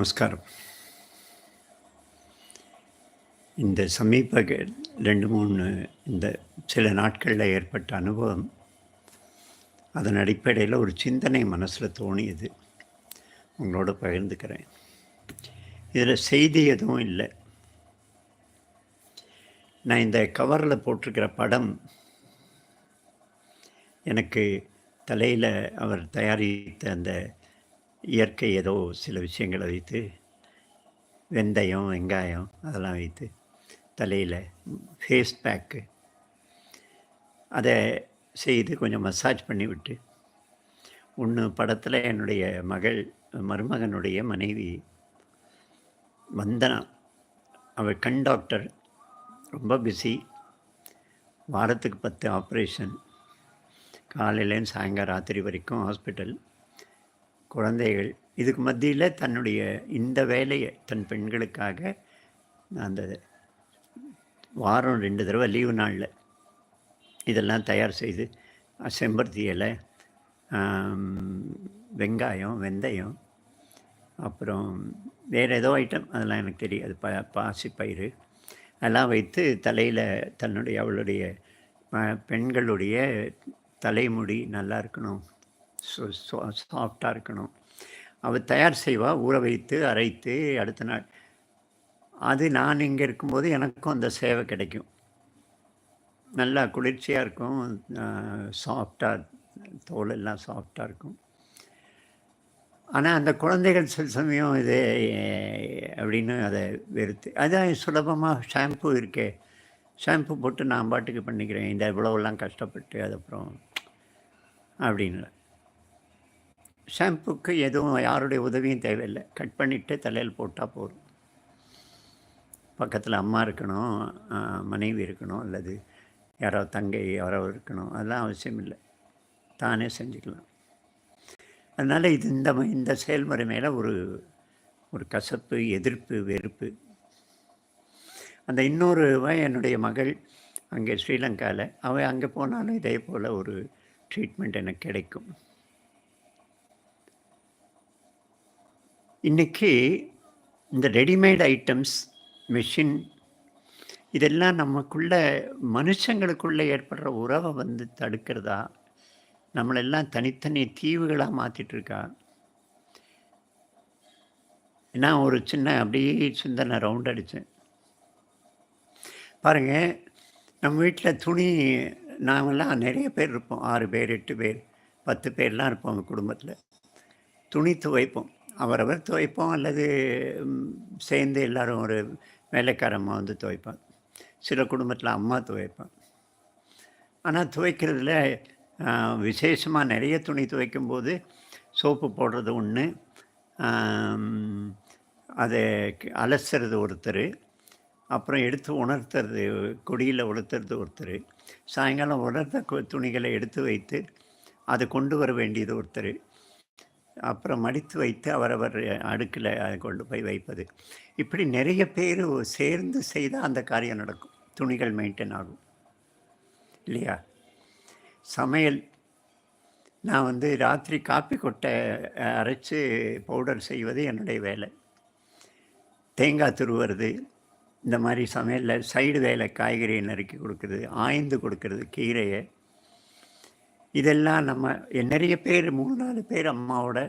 நமஸ்காரம். இந்த சமீப ரெண்டு மூணு இந்த சில நாட்களில் ஏற்பட்ட அனுபவம் அதன் அடிப்படையில் ஒரு சிந்தனை மனசில் தோணியது. உங்களோட பகிர்ந்துக்கிறேன். இதில் செய்தி எதுவும் இல்லை. நான் இந்த கவரில் போட்டிருக்கிற படம் எனக்கு தலையில் அவர் தயாரித்த அந்த இயற்கை ஏதோ சில விஷயங்களை வைத்து வெந்தயம் வெங்காயம் அதெல்லாம் வைத்து தலையில் ஃபேஸ் பேக்கு அதை செய்து கொஞ்சம் மசாஜ் பண்ணி விட்டு ஒன்று படத்தில் என்னுடைய மகள் மருமகனுடைய மனைவி வந்தனா. அவள் கண் டாக்டர் ரொம்ப பிஸி வாரத்துக்கு பத்து ஆப்ரேஷன் காலையிலேருந்து சாயங்காலம் ராத்திரி வரைக்கும் ஹாஸ்பிட்டல் குழந்தைகள் இதுக்கு மத்தியில் தன்னுடைய இந்த வேலையை தன் பெண்களுக்காக அந்த வாரம் ரெண்டு தடவை லீவு நாளில் இதெல்லாம் தயார் செய்து செம்பருத்தி இலை வெங்காயம் வெந்தயம் அப்புறம் வேறு ஏதோ ஐட்டம் அதெல்லாம் எனக்கு தெரியாது ப பாசிப்பயிறு அதெல்லாம் வைத்து தலையில் தன்னுடைய அவளுடைய பெண்களுடைய தலைமுடி நல்லா இருக்கணும். சாஃப்டாக இருக்கணும். அவள் தயார் செய்வா ஊற வைத்து அரைத்து அடுத்த நாள். அது நான் இங்கே இருக்கும்போது எனக்கும் அந்த சேவை கிடைக்கும். நல்லா குளிர்ச்சியாக இருக்கும். சாஃப்டாக தோல் எல்லாம் சாஃப்டாக இருக்கும். ஆனால் அந்த குழந்தைகள் சில சமயம் இது அப்படின்னு அதை வெறுத்து அதான் சுலபமாக ஷாம்பு இருக்கே. ஷாம்பு போட்டு நான் பாட்டுக்கு பண்ணிக்கிறேன். இந்த இவ்வளோலாம் கஷ்டப்பட்டு அது அப்புறம் அப்படின்னு ஷாம்புக்கு எதுவும் யாருடைய உதவியும் தேவையில்லை. கட் பண்ணிவிட்டு தலையில் போட்டால் போதும். பக்கத்தில் அம்மா இருக்கணும் மனைவி இருக்கணும் அல்லது யாரோ தங்கை யாரோ இருக்கணும் அதெல்லாம் அவசியம் இல்லை. தானே செஞ்சுக்கலாம். அதனால் இது இந்த இந்த செயல்முறை மேலே ஒரு ஒரு கசப்பு எதிர்ப்பு வெறுப்பு. அந்த இன்னொரு என்னுடைய மகள் அங்கே ஸ்ரீலங்காவில் அவள் அங்கே போனாலும் இதே போல் ஒரு ட்ரீட்மெண்ட் எனக்கு கிடைக்கும். இன்றைக்கி இந்த ரெடிமேட் ஐட்டம்ஸ் மிஷின் இதெல்லாம் நமக்குள்ள மனுஷங்களுக்குள்ளே ஏற்படுற உறவை வந்து தடுக்கிறதா? நம்மளெல்லாம் தனித்தனி தீவுகளாக மாற்றிட்டு இருக்கா நான் ஒரு சின்ன அப்படியே சிந்தனை ரவுண்ட் அடித்தேன் பாருங்கள் நம்ம வீட்டில் துணி நாமெல்லாம் நிறைய பேர் இருப்போம். ஆறு பேர் எட்டு பேர் பத்து பேர்லாம் இருப்போம் குடும்பத்தில். துணி துவைப்போம். அவரவர் துவைப்போம் அல்லது சேர்ந்து எல்லாரும் ஒரு வேலைக்காரம்மா வந்து துவைப்பாங்க சில குடும்பத்தில் அம்மா துவைப்பான் ஆனால் துவைக்கிறதுல விசேஷமாக நிறைய துணி துவைக்கும்போது சோப்பு போடுறது ஒன்று அதை அலசுறது ஒருத்தர் அப்புறம் எடுத்து உணர்த்துறது கொடியில் உணர்த்துறது ஒருத்தர் சாயங்காலம் உணர்த்த கு- துணிகளை எடுத்து வைத்து அதை கொண்டு வர வேண்டியது ஒருத்தர். அப்புறம் மடித்து வைத்து அவரவர் அடுக்கில் கொண்டு போய் வைப்பது. இப்படி நிறைய பேர் சேர்ந்து செய்தால் அந்த காரியம் நடக்கும். துணிகள் மெயின்டைன் ஆகும். இல்லையா? சமையல் நான் வந்து ராத்திரி காப்பி கொட்டை அரைச்சி பவுடர் செய்வது என்னுடைய வேலை. தேங்காய் துருவுறது இந்த மாதிரி சமையலில் சைடு வேலை காய்கறியை நறுக்கி கொடுக்குறது ஆய்ந்து கொடுக்கறது கீரையை இதெல்லாம் நம்ம நிறைய பேர் மூணு நாலு பேர் அம்மாவோட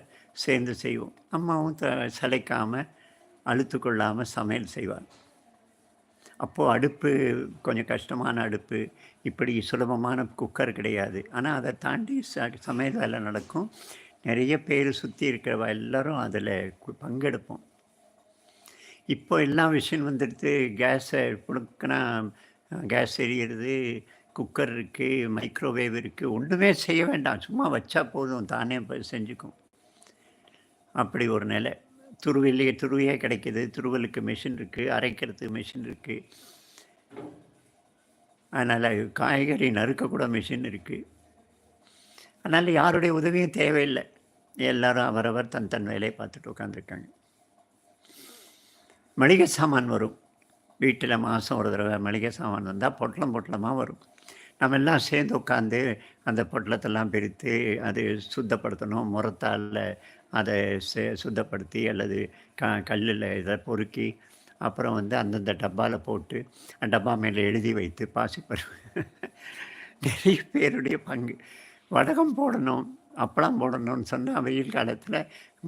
சேர்ந்து செய்வோம். அம்மாவும் த சளைக்காமல் அழுத்து கொள்ளாமல் சமையல் செய்வார் அப்போது அடுப்பு கொஞ்சம் கஷ்டமான அடுப்பு இப்படி சுலபமான குக்கர் கிடையாது. ஆனால் அதை தாண்டி ச சமையல் வேலை நடக்கும். நிறைய பேர் சுற்றி இருக்கிறவ எல்லோரும் அதில் பங்கெடுப்போம். இப்போ எல்லா விஷயம் வந்துடுது. கேஸை புடுக்கினா கேஸ் எரியிறது குக்கர் இருக்குது மைக்ரோவேவ் இருக்குது ஒன்றுமே செய்ய வேண்டாம். சும்மா வச்சா போதும் தானே செஞ்சுக்கும். அப்படி ஒரு நிலை. துருவிலேயே துருவியே கிடைக்கிது. துருவலுக்கு மிஷின் இருக்குது அரைக்கிறதுக்கு மிஷின் இருக்குது அதனால் காய்கறி நறுக்கக்கூட மிஷின் இருக்குது அதனால் யாருடைய உதவியும் தேவையில்லை. எல்லாரும் அவரவர் தன் தன் வேலையை பார்த்துட்டு உட்காந்துருக்காங்க மளிகை சாமான் வரும். வீட்டில் மாதம் ஒரு தடவை மளிகை சாமான் வந்தால் பொட்டலம் பொட்டலமாக வரும். நம்ம எல்லாம் சேர்ந்து உட்காந்து அந்த பொட்டலத்தெல்லாம் பிரித்து அது சுத்தப்படுத்தணும். முறத்தால் அதை சே சுத்தப்படுத்தி அல்லது க கல்லில் இதை பொறுக்கி அப்புறம் வந்து அந்தந்த டப்பாவில் போட்டு அந்த டப்பா மேலே எழுதி வைத்து பாசிப்பரு நிறைய பேருடைய பங்கு. வடகம் போடணும் அப்பளம் போடணும்னு சொன்னால் வெயில் காலத்தில்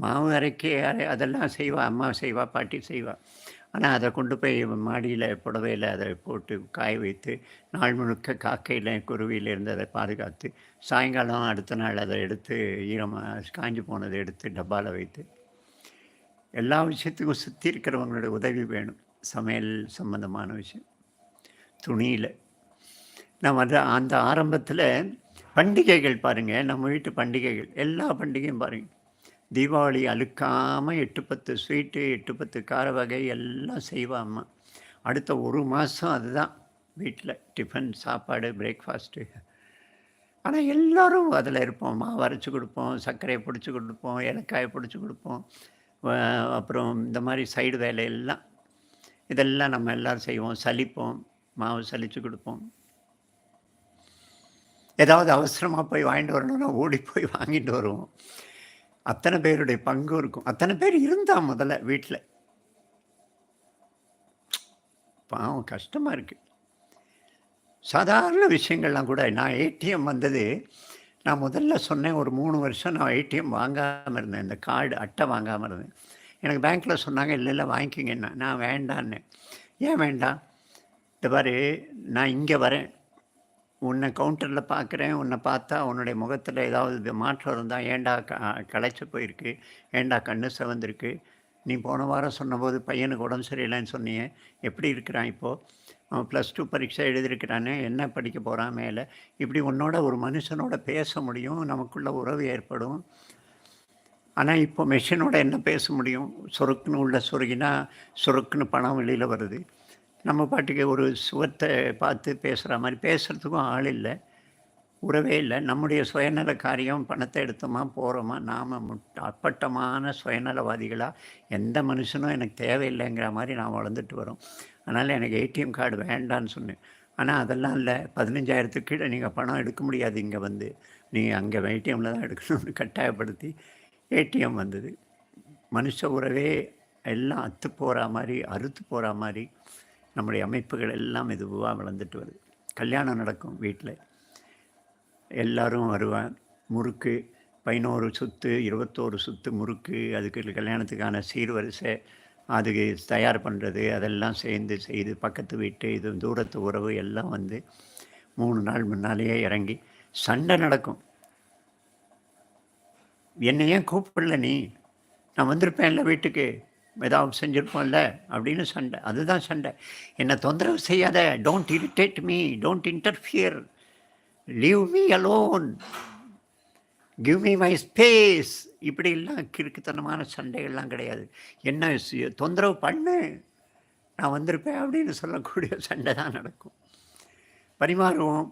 மாவு அரைக்க அரை அதெல்லாம் செய்வா அம்மா செய்வா பாட்டி செய்வா. ஆனால் அதை கொண்டு போய் மாடியில் புடவையில் அதை போட்டு காய வைத்து நாள் முழுக்க காக்கையில் குருவியில் இருந்து அதை பாதுகாத்து சாயங்காலம் அடுத்த நாள் அதை எடுத்து ஈரமாக காஞ்சி போனதை எடுத்து டப்பாவில் வைத்து எல்லா விஷயத்துக்கும் சுற்றி இருக்கிறவங்களோட உதவி வேணும். சமையல் சம்மந்தமான விஷயம். துணியில். நான் வந்து அந்த ஆரம்பத்தில் பண்டிகைகள் பாருங்கள் நம்ம வீட்டு பண்டிகைகள் எல்லா பண்டிகையும் பாருங்கள் தீபாவளி அழுக்காமல் எட்டு பத்து ஸ்வீட்டு எட்டு பத்து கார வகை எல்லாம் செய்வா அடுத்த ஒரு மாதம் அதுதான். வீட்டில் டிஃபன் சாப்பாடு பிரேக்ஃபாஸ்ட்டு ஆனால் எல்லோரும் அதில் இருப்போம். மாவு அரைச்சி கொடுப்போம் சர்க்கரையை பிடிச்சி கொடுப்போம் ஏலக்காயை பிடிச்சி கொடுப்போம். அப்புறம் இந்த மாதிரி சைடு வேலையெல்லாம் இதெல்லாம் நம்ம எல்லோரும் செய்வோம். சலிப்போம் மாவு சலித்து கொடுப்போம். ஏதாவது அவசரமாக போய் வாங்கிட்டு வரணும்னா ஓடி போய் வாங்கிட்டு வருவோம். அத்தனை பேருடைய பங்கும் இருக்கும். அத்தனை பேர் இருந்தா முதல்ல வீட்டில் பாவம் கஷ்டமாக இருக்குது சாதாரண விஷயங்கள்லாம் கூட நான் ஏடிஎம் வந்தது நான் முதல்ல சொன்னேன் ஒரு மூணு வருஷம் நான் ஏடிஎம் வாங்காமல் இருந்தேன். இந்த கார்டு அட்டை வாங்காமல் இருந்தேன். எனக்கு பேங்க்கில் சொன்னாங்க இல்லை இல்லை வாங்கிக்கிங்கன்னா நான் வேண்டான்னு ஏன் வேண்டாம்? இந்த மாதிரி நான் இங்கே வரேன். உன்னை கவுண்டரில் பார்க்குறேன் உன்னை பார்த்தா உன்னுடைய முகத்தில் ஏதாவது மாற்றம் இருந்தால் ஏண்டா க களைச்சி போயிருக்கு ஏண்டா கண்ணு சிவந்திருக்கு? நீ போன வாரம் சொன்னபோது பையனுக்கு உடம்பு சரியில்லைன்னு சொன்னியே எப்படி இருக்கிறான் இப்போது அவன் ப்ளஸ் டூ பரீட்சை எழுதியிருக்கிறானே என்ன படிக்க போகிறான் மேலே? இப்படி உன்னோட ஒரு மனுஷனோட பேச முடியும் நமக்குள்ள உறவு ஏற்படும். ஆனால் இப்போ மெஷினோட என்ன பேச முடியும்? சொருக்குன்னு உள்ள சொருகினா சொருக்குன்னு பணம் வெளியில் வருது. நம்ம பாட்டுக்கு ஒரு சுவத்தை பார்த்து பேசுகிற மாதிரி பேசுகிறதுக்கும் ஆள் இல்லை. உறவே இல்லை. நம்முடைய சுயநல காரியம் பணத்தை எடுத்தோமா போகிறோமா நாம் அப்பட்டமான சுயநலவாதிகளாக எந்த மனுஷனும் எனக்கு தேவையில்லைங்கிற மாதிரி நான் வளர்ந்துட்டு வரோம். அதனால் எனக்கு ஏடிஎம் கார்டு வேண்டான்னு சொன்னேன். ஆனால் அதெல்லாம் இல்லை. பதினஞ்சாயிரத்துக்கு கீழே நீங்கள் பணம் எடுக்க முடியாது இங்கே வந்து. நீங்கள் அங்கே ஏடிஎம்மில் தான் எடுக்கணும்னு கட்டாயப்படுத்தி ஏடிஎம் வந்தது. மனுஷ உறவே எல்லாம் அத்து போகிற மாதிரி அறுத்து போகிற மாதிரி நம்முடைய அமைப்புகள் எல்லாம் மெதுவாக வளர்ந்துட்டு வருது. கல்யாணம் நடக்கும் வீட்டில் எல்லோரும் வருவான் முறுக்கு பதினோரு சுத்து இருபத்தோரு சுத்து முறுக்கு அதுக்கு கல்யாணத்துக்கான சீர்வரிசை அதுக்கு தயார் பண்ணுறது அதெல்லாம் சேர்ந்து செய்து பக்கத்து வீட்டு இது தூரத்து உறவு எல்லாம் வந்து மூணு நாள் முன்னாலேயே இறங்கி சண்டை நடக்கும். என்னை ஏன் கூப்பிடல நீ. நான் வந்திருப்பேன்ல வீட்டுக்கு. ஏதாவது செஞ்சுருப்போம்ல அப்படின்னு சண்டை. அதுதான் சண்டை. என்னை தொந்தரவு செய்யாத don't irritate me don't interfere leave me alone give me my space இப்படிலாம் கிறுக்குத்தனமான சண்டைகள்லாம் கிடையாது. என்ன தொந்தரவு பண்ணு. நான் வந்திருப்பேன் அப்படின்னு சொல்லக்கூடிய சண்டை தான் நடக்கும். பரிமாறுவோம்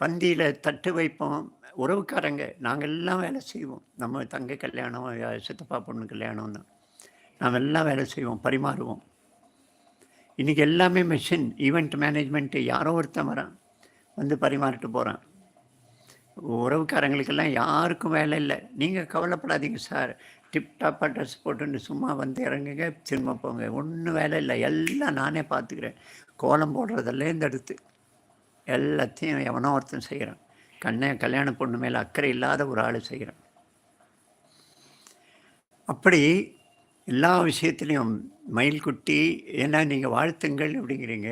பந்தியில் தட்டு வைப்போம். உறவுக்காரங்க நாங்கள் எல்லாம் வேலை செய்வோம். நம்ம தங்கை கல்யாணம் சித்தப்பா பொண்ணு தான் நாம் எல்லாம் வேலை செய்வோம் பரிமாறுவோம். இன்றைக்கி எல்லாமே மிஷின் ஈவெண்ட் மேனேஜ்மெண்ட்டு யாரோ ஒருத்தன் வரான் வந்து பரிமாறிட்டு போகிறான் உறவுக்காரங்களுக்கெல்லாம் யாருக்கும் வேலை இல்லை. நீங்கள் கவலைப்படாதீங்க சார். டிப்டாப்பாக ட்ரெஸ் போட்டுன்னு சும்மா வந்து இறங்குங்க திரும்ப போங்க. ஒன்றும் வேலை இல்லை. எல்லாம் நானே பார்த்துக்கிறேன். கோலம் போடுறதெல்லாம் எடுத்து. எல்லாத்தையும் எவனோ ஒருத்தன் செய்கிறான். கண்ணை கல்யாண பொண்ணு மேலே அக்கறை இல்லாத ஒரு ஆள் செய்கிறான். அப்படி எல்லா விஷயத்துலேயும் மயில்குட்டி ஏன்னா நீங்கள் வாழ்த்துங்கள் அப்படிங்கிறீங்க.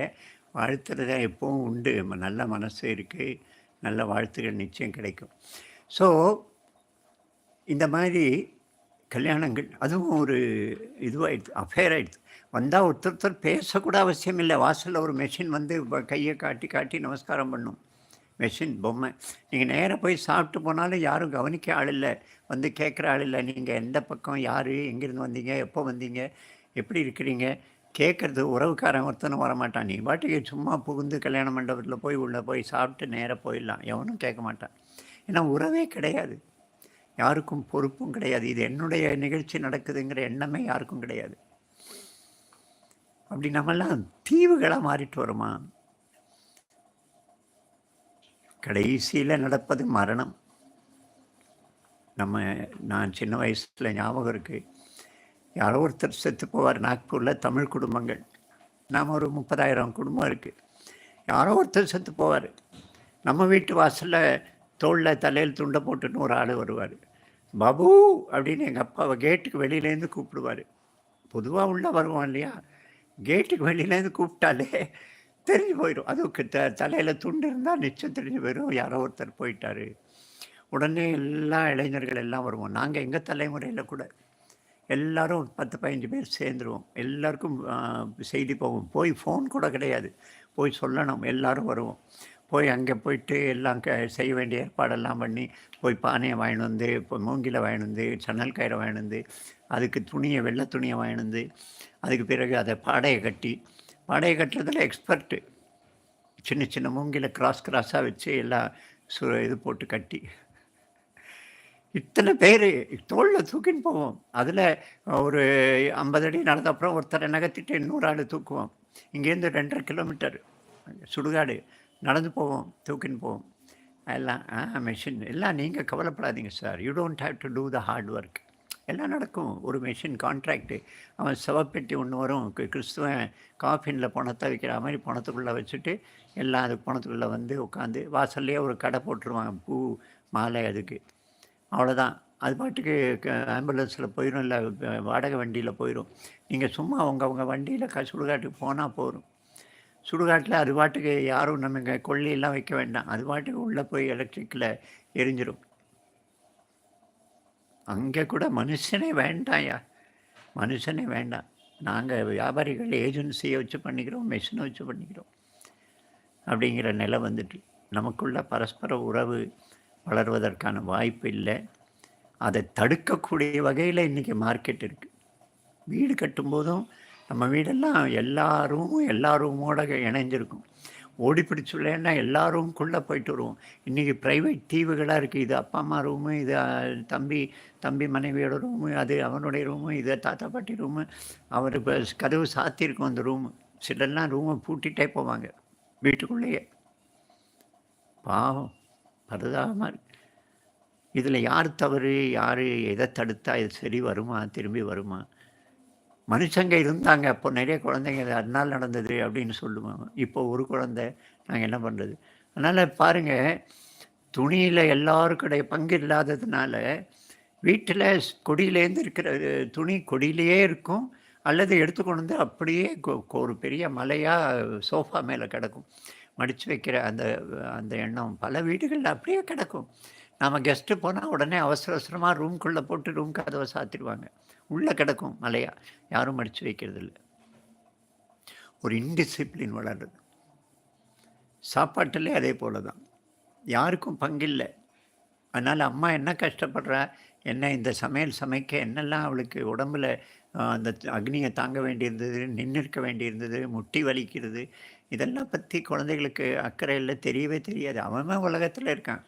வாழ்த்துறத எப்பவும் உண்டு. நல்ல மனசு இருக்குது நல்ல வாழ்த்துகள் நிச்சயம் கிடைக்கும். ஸோ இந்த மாதிரி கல்யாணங்கள் அதுவும் ஒரு இதுவாகிடுது அஃபேர் ஆகிடுது வந்தால் ஒருத்தர் ஒருத்தர் பேசக்கூட அவசியம் இல்லை. வாசலில் ஒரு மெஷின் வந்து கையை காட்டி காட்டி நமஸ்காரம் பண்ணும். மெஷின் பொம்மை. நீங்கள் நேராக போய் சாப்பிட்டு போனாலும் யாரும் கவனிக்க ஆள் இல்லை. வந்து கேட்குற ஆள் இல்லை. நீங்கள் எந்த பக்கம் யார் எங்கேருந்து வந்தீங்க எப்போ வந்தீங்க எப்படி இருக்கிறீங்க? கேட்குறது உறவுக்காரன் ஒருத்தனும் வரமாட்டான். நீ பாட்டுக்கு சும்மா புகுந்து கல்யாண மண்டபத்தில் போய் உள்ளே போய் சாப்பிட்டு நேராக போயிடலாம். எவனும் கேட்க மாட்டான். ஏன்னா உறவே கிடையாது. யாருக்கும் பொறுப்பும் கிடையாது. இது என்னுடைய நிகழ்ச்சி நடக்குதுங்கிற எண்ணமே யாருக்கும் கிடையாது. அப்படி நம்மெல்லாம் தீவுகளாக மாறிட்டு வருமா? கடைசியில் நடப்பது மரணம். நம்ம நான் சின்ன வயசில் ஞாபகம் இருக்குது யாரோ ஒருத்தர் செத்து போவார் நாக்பூரில் தமிழ் குடும்பங்கள். நாம் ஒரு முப்பதாயிரம் குடும்பம் இருக்குது யாரோ ஒருத்தர் செத்து போவார். நம்ம வீட்டு வாசலில் தோளில் தலையில் துண்டை போட்டுன்னு ஒரு ஆள் வருவார். பாபு! அப்படின்னு எங்கள் அப்பாவை கேட்டுக்கு வெளியிலேருந்து கூப்பிடுவார். பொதுவாக உள்ளே வருவான் இல்லையா? கேட்டுக்கு வெளியிலேருந்து கூப்பிட்டாலே தெரிஞ்சு போயிடும். அதுக்கு த தலையில் துண்டு இருந்தால் நிச்சயம் தெரிஞ்சு போயிடும். யாரோ ஒருத்தர் போயிட்டார். உடனே எல்லா இளைஞர்கள் எல்லாம் வருவோம். நாங்கள் எங்கள் தலைமுறையில் கூட எல்லாரும் பத்து பதினஞ்சு பேர் சேர்ந்துருவோம். எல்லாருக்கும் செய்தி போவோம். போய் ஃபோன் கூட கிடையாது. போய் சொல்லணும். எல்லோரும் வருவோம். போய் அங்கே போயிட்டு எல்லாம் க செய்ய வேண்டிய ஏற்பாடெல்லாம் பண்ணி போய் பானையை வாங்கிட்டு வந்து இப்போ மூங்கில வாங்கிட்டு வந்து சன்னல் கயிறை வாங்கிட்டு வந்து அதுக்கு துணியை வெள்ளை துணியை வாங்கிட்டு வந்து அதுக்கு பிறகு அதை பாடையை கட்டி படைய கட்டுறதுல எக்ஸ்பர்ட்டு சின்ன சின்ன மூங்கில கிராஸ் கிராஸாக வச்சு எல்லாம் சு இது போட்டு கட்டி. இத்தனை பேர் தோளில் தூக்கின்னு போவோம். அதில் ஒரு ஐம்பது அடி நடந்த அப்புறம் ஒருத்தரை நகர்த்திட்டு இன்னொரு ஆள் தூக்குவோம். இங்கேருந்து ரெண்டரை கிலோமீட்டர் சுடுகாடு நடந்து போவோம் தூக்கின்னு போவோம். எல்லாம் ஆ மிஷின் எல்லாம் நீங்கள் கவலைப்படாதீங்க sir you don't have to do the hard work எல்லாம் நடக்கும்? ஒரு மிஷின் கான்ட்ராக்டு அவன் சவப்பெட்டி ஒன்று வரும். கிறிஸ்துவன் காஃபினில் பணத்தை வைக்கிற மாதிரி பணத்துக்குள்ளே வச்சுட்டு எல்லாம் அது பணத்துக்குள்ளே வந்து உட்காந்து வாசல்லையே ஒரு கடை போட்டுருவாங்க. பூ மாலை அதுக்கு. அவ்வளோதான் அது பாட்டுக்கு ஆம்புலன்ஸில் போயிடும் இல்லை வாடகை வண்டியில் போயிடும் நீங்கள் சும்மா அவங்க அவங்க வண்டியில் க சுடுகாட்டுக்கு போனால் போகும் சுடுகாட்டில் அது பாட்டுக்கு யாரும் நம்ம கொள்ளையெல்லாம் வைக்க வேண்டாம். அது பாட்டுக்கு உள்ளே போய் எலக்ட்ரிக்கில் எரிஞ்சிடும் அங்கே கூட மனுஷனே வேண்டாம்யா மனுஷனே வேண்டாம். நாங்கள் வியாபாரிகள் ஏஜென்சியை வச்சு பண்ணிக்கிறோம் மிஷினை வச்சு பண்ணிக்கிறோம். அப்படிங்கிற நிலை வந்துட்டு நமக்குள்ள பரஸ்பர உறவு வளர்வதற்கான வாய்ப்பு இல்லை. அதை தடுக்கக்கூடிய வகையில் இன்றைக்கி மார்க்கெட் இருக்குது வீடு கட்டும்போதும் நம்ம வீடெல்லாம் எல்லா ரூமும் எல்லா ரூமோட இணைஞ்சிருக்கும். ஓடி பிடிச்சுள்ளேன்னா எல்லா ரூமுக்குள்ளே போயிட்டு வருவோம். இன்றைக்கி ப்ரைவேட் தீவுகளாக இருக்குது இது அப்பா அம்மா ரூமு இது தம்பி தம்பி மனைவியோட ரூமு அது அவனுடைய ரூமு இது தாத்தா பாட்டி ரூமு. அவர் இப்போ கதவு சாத்தியிருக்கும் அந்த ரூமு. சிலர்லாம் ரூமை பூட்டிகிட்டே போவாங்க வீட்டுக்குள்ளேயே. பாவம் பரதாபமாக இருக்கு. இதில் யார் தவறு யார் எதை தடுத்தா இது சரி வருமா திரும்பி வருமா? மனுஷங்க இருந்தாங்க. அப்போ நிறைய குழந்தைங்க அதனால் நடந்தது அப்படின்னு சொல்லுவாங்க இப்போ ஒரு குழந்தை நாங்கள் என்ன பண்ணுறது அதனால் பாருங்கள் துணியில் எல்லாருக்குடைய பங்கு இல்லாததுனால வீட்டில் கொடியிலேருந்து இருக்கிற துணி கொடியிலேயே இருக்கும். அல்லது எடுத்துக்கொண்டு வந்து அப்படியே ஒரு பெரிய மலையாக சோஃபா மேலே கிடக்கும். மடித்து வைக்கிற அந்த அந்த எண்ணம். பல வீடுகளில் அப்படியே கிடக்கும். நாம் கெஸ்ட்டு போனால் உடனே அவசர அவசரமாக ரூம்குள்ளே போட்டு ரூம் கதவை சாத்திடுவாங்க. உள்ளே கிடக்கும் மலையாக யாரும் அடித்து வைக்கிறது இல்லை ஒரு இன்டிசிப்ளின் வளருது சாப்பாட்டிலே அதே போல தான் யாருக்கும் பங்கில்லை. அதனால் அம்மா என்ன கஷ்டப்படுறா? என்ன இந்த சமையல் சமைக்க என்னெல்லாம் அவளுக்கு உடம்பில் அந்த அக்னியை தாங்க வேண்டியிருந்தது நின்று இருக்க வேண்டியிருந்தது முட்டி வலிக்கிறது இதெல்லாம் பற்றி குழந்தைகளுக்கு அக்கறை இல்லை தெரியவே தெரியாது. அவன் உலகத்தில் இருக்கான்.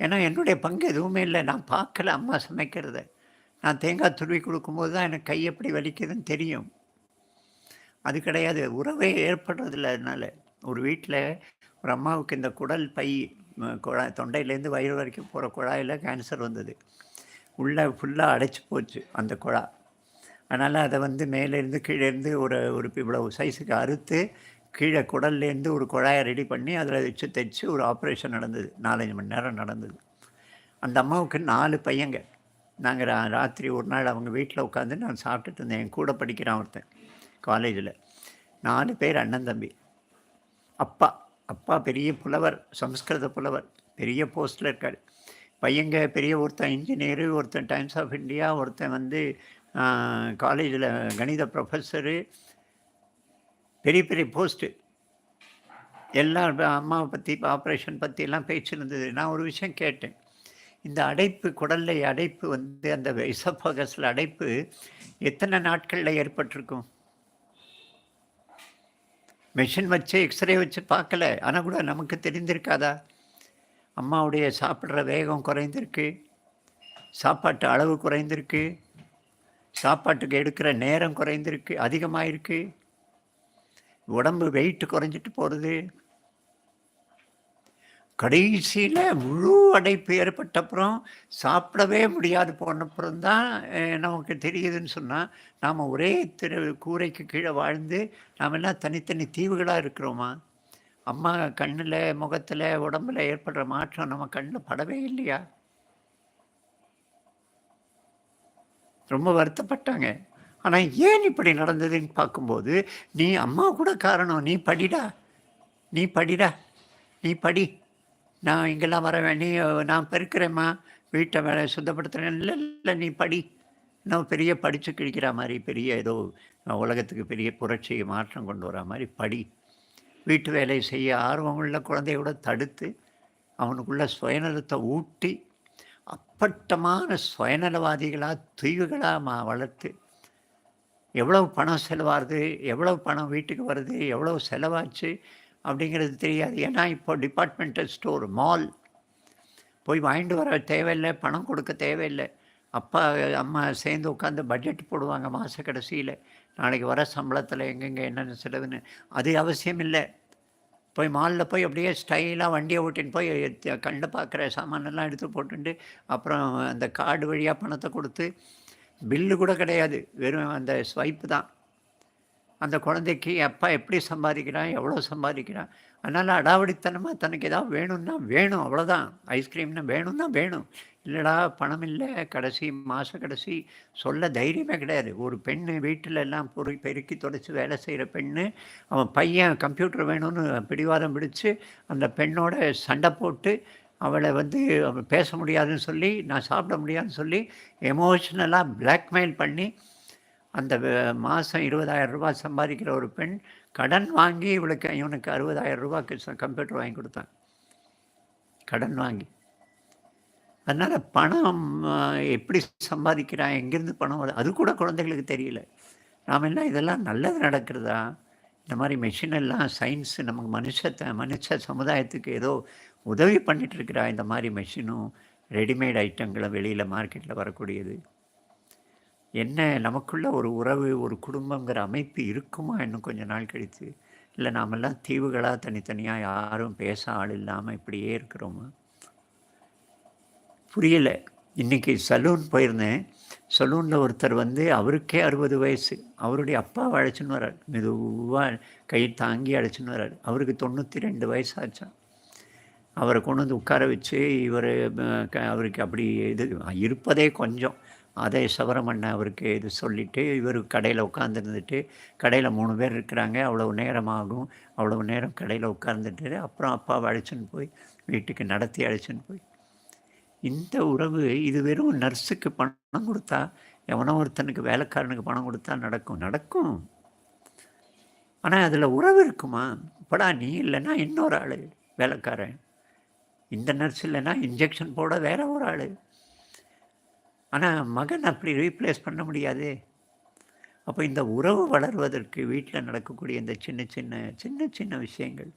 ஏன்னா என்னுடைய பங்கு எதுவுமே இல்லை. நான் பார்க்கல அம்மா சமைக்கிறத. நான் தேங்காய் துருவி கொடுக்கும்போது தான் எனக்கு கை எப்படி வலிக்குதுன்னு தெரியும். அது கிடையாது. உறவே ஏற்படுறதில்ல அதனால். ஒரு வீட்டில் ஒரு அம்மாவுக்கு இந்த குடல் பை குழாய் தொண்டையிலேருந்து வயிறு வரைக்கும் போகிற குழாயில் கேன்சர் வந்தது. உள்ளே ஃபுல்லாக அடைச்சி போச்சு அந்த குழா. அதனால் அதை வந்து மேலேருந்து கீழேருந்து ஒரு ஒரு இவ்வளவு சைஸுக்கு அறுத்து கீழே குடல்லேருந்து ஒரு குழாயை ரெடி பண்ணி அதில் வச்சு தைச்சு ஒரு ஆப்ரேஷன் நடந்தது. நாலஞ்சு மணி நேரம் நடந்தது. அந்த அம்மாவுக்கு நாலு பையங்க. நாங்கள் ரா ராத்திரி ஒரு நாள் அவங்க வீட்டில் உட்காந்து நான் சாப்பிட்டுட்டு இருந்தேன். என் கூட படிக்கிறான் ஒருத்தன் காலேஜில். நாலு பேர் அண்ணன் தம்பி. அப்பா. அப்பா பெரிய புலவர் சம்ஸ்கிருத புலவர் பெரிய போஸ்ட்டில் இருக்கார். பையங்க பெரிய ஒருத்தன் இன்ஜினியரு ஒருத்தன் டைம்ஸ் ஆஃப் இந்தியா ஒருத்தன் வந்து காலேஜில் கணித ப்ரொஃபஸரு பெரிய பெரிய போஸ்ட்டு எல்லாம் அம்மாவை பற்றி ஆப்ரேஷன் பற்றி எல்லாம் பேச்சு இருந்தது நான் ஒரு விஷயம் கேட்டேன். இந்த அடைப்பு குடல்ல அடைப்பு வந்து அந்த இசப்பகஸில் அடைப்பு எத்தனை நாட்களில் ஏற்பட்டிருக்கும்? மிஷின் வச்சு எக்ஸ்ரே வச்சு பார்க்கல. ஆனால் கூட நமக்கு தெரிந்திருக்காதா? அம்மாவுடைய சாப்பிட்ற வேகம் குறைந்திருக்கு. சாப்பாட்டு அளவு குறைந்திருக்கு. சாப்பாட்டுக்கு எடுக்கிற நேரம் குறைந்திருக்கு அதிகமாக இருக்குது உடம்பு வெயிட் குறைஞ்சிட்டு போகிறது கடைசியில் முழு அடைப்பு ஏற்பட்ட அப்புறம் சாப்பிடவே முடியாது போனப்புறம் தான் நமக்கு தெரியுதுன்னு சொன்னால் நாம் ஒரே திரு கூரைக்கு கீழே வாழ்ந்து நாம் என்ன தனித்தனி தீவுகளாக இருக்கிறோமா? அம்மா கண்ணில் முகத்தில் உடம்புல ஏற்படுற மாற்றம் நம்ம கண்ணில் படவே இல்லையா? ரொம்ப வருத்தப்பட்டாங்க. ஆனால் ஏன் இப்படி நடந்ததுன்னு பார்க்கும்போது நீ அம்மா கூட காரணம் நீ படிடா நீ படிடா நீ படி. நான் இங்கெல்லாம் வர நீ நான் பெருக்கிறேம்மா வீட்டை வேலை சுத்தப்படுத்துகிறேன் இல்லை இல்லை நீ படி. நான் பெரிய படித்து கிழிக்கிற மாதிரி பெரிய ஏதோ உலகத்துக்கு பெரிய புரட்சியை மாற்றம் கொண்டு வர மாதிரி படி. வீட்டு வேலை செய்ய ஆர்வம் உள்ள குழந்தையோட தடுத்து அவனுக்குள்ள சுயநலத்தை ஊட்டி அப்பட்டமான சுயநலவாதிகளாக தீவுகளாக மா வளர்த்து எவ்வளவு பணம் செலவாகுது எவ்வளவு பணம் வீட்டுக்கு வருது எவ்வளவு செலவாச்சு அப்படிங்கிறது தெரியாது. ஏன்னா இப்போ டிபார்ட்மெண்டல் ஸ்டோர் மால் போய் வாங்கிட்டு வர தேவையில்லை பணம் கொடுக்க தேவையில்லை. அப்பா அம்மா சேர்ந்து உட்காந்து பட்ஜெட் போடுவாங்க மாத கடைசியில். நாளைக்கு வர சம்பளத்தில் எங்கெங்கே என்னென்ன செலவுன்னு. அது அவசியம் இல்லை. போய் மாலில் போய் அப்படியே ஸ்டைலாக வண்டியை ஓட்டின்னு போய் கண்டு பார்க்குற சாமானெல்லாம் எடுத்து போட்டுட்டு அப்புறம் அந்த கார்டு வழியாக பணத்தை கொடுத்து பில்லு கூட கிடையாது. வெறும் அந்த ஸ்வைப்பு தான். அந்த குழந்தைக்கு அப்பா எப்படி சம்பாதிக்கிறான் எவ்வளோ சம்பாதிக்கிறான்? அதனால் அடாவடித்தனமாக தனக்கு ஏதாவது வேணும்னா வேணும் அவ்வளோதான் ஐஸ்கிரீம்னா வேணும்னா வேணும். இல்லைடா பணம் இல்லை கடைசி மாத கடைசி சொல்ல தைரியமே கிடையாது. ஒரு பெண்ணு வீட்டில் எல்லாம் பொறி பெருக்கி தொடச்சி வேலை செய்கிற பெண்ணு அவன் பையன் கம்ப்யூட்டர் வேணும்னு பிடிவாதம் பிடிச்சு அந்த பெண்ணோட சண்டை போட்டு அவளை வந்து பேச முடியாதுன்னு சொல்லி நான் சாப்பிட முடியாதுன்னு சொல்லி எமோஷ்னலாக பிளாக்மெயில் பண்ணி அந்த மாதம் இருபதாயிரம் ரூபாய் சம்பாதிக்கிற ஒரு பெண் கடன் வாங்கி இவளுக்கு இவனுக்கு அறுபதாயிரம் ரூபாய்க்கு கம்ப்யூட்டர் வாங்கி கொடுத்தான் கடன் வாங்கி. அதனால் பணம் எப்படி சம்பாதிக்கிறான் எங்கேருந்து பணம் வருது அது கூட குழந்தைகளுக்கு தெரியல. நாம் என்ன இதெல்லாம் நல்லது நடக்கிறதா? இந்த மாதிரி மெஷின் எல்லாம் சயின்ஸ் நமக்கு மனுஷத்தை மனுஷ சமுதாயத்துக்கு ஏதோ உதவி பண்ணிகிட்ருக்கிறா இந்த மாதிரி மெஷினும் ரெடிமேட் ஐட்டங்களும் வெளியில் மார்க்கெட்டில் வரக்கூடியது. என்ன நமக்குள்ள ஒரு உறவு ஒரு குடும்பங்கிற அமைப்பு இருக்குமா இன்னும் கொஞ்ச நாள் கழித்து இல்லை நாமெல்லாம் தீவுகளாக தனித்தனியாக யாரும் பேச ஆள் இல்லாமல் இப்படியே இருக்கிறோமா? புரியலை. இன்றைக்கி சலூன் போயிருந்தேன். சலூனில் ஒருத்தர் வந்து அவருக்கே அறுபது வயசு. அவருடைய அப்பாவை அழைச்சின்னு வர்றார். மெதுவாக கை தாங்கி அழைச்சின்னு வர்றார். அவருக்கு தொண்ணூற்றி ரெண்டு வயசு ஆச்சான் அவரை கொண்டு வந்து உட்கார வச்சு இவர் அவருக்கு அப்படி இது இருப்பதே கொஞ்சம். அதை சவரமண்ண அவருக்கு இது சொல்லிவிட்டு இவர் கடையில் உட்காந்துருந்துட்டு கடையில் மூணு பேர் இருக்கிறாங்க அவ்வளோ நேரம் ஆகும் அவ்வளோ நேரம் கடையில் உட்காந்துட்டு அப்புறம் அப்பாவை அழைச்சின்னு போய் வீட்டுக்கு நடத்தி அழைச்சின்னு போய். இந்த உறவு இது வெறும் நர்ஸுக்கு பணம் கொடுத்தா எவனோ ஒருத்தனுக்கு வேலைக்காரனுக்கு பணம் கொடுத்தா நடக்கும். நடக்கும். ஆனால் அதில் உறவு இருக்குமா? படா நீ இல்லைன்னா இன்னொரு ஆள் வேலைக்காரன். இந்த நர்ஸ் இல்லைன்னா இன்ஜெக்ஷன் போட வேற ஒரு ஆள். ஆனால் மகன் அப்படி ரீப்ளேஸ் பண்ண முடியாது. அப்போ இந்த உறவு வளர்வதற்கு வீட்டில் நடக்கக்கூடிய இந்த சின்ன சின்ன சின்ன சின்ன விஷயங்கள்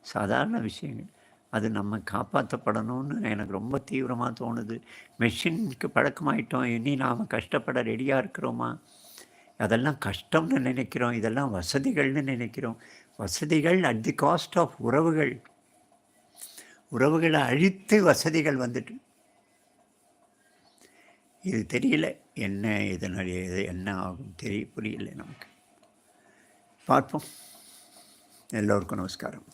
சாதாரண விஷயங்கள் அது நம்ம காப்பாற்றப்படணும்னு எனக்கு ரொம்ப தீவிரமாக தோணுது. மெஷினுக்கு பழக்கமாயிட்டோம். இனி நாம் கஷ்டப்பட ரெடியாக இருக்கிறோமா? அதெல்லாம் கஷ்டம்னு நினைக்கிறோம். இதெல்லாம் வசதிகள்னு நினைக்கிறோம். வசதிகள் அட் தி காஸ்ட் ஆஃப் உறவுகள். உறவுகளை அழித்து வசதிகள் வந்துட்டு இது தெரியல. என்ன இதனுடைய இது என்ன ஆகும் தெரிய புரியல நமக்கு. பார்ப்போம். எல்லோருக்கும் நமஸ்காரம்.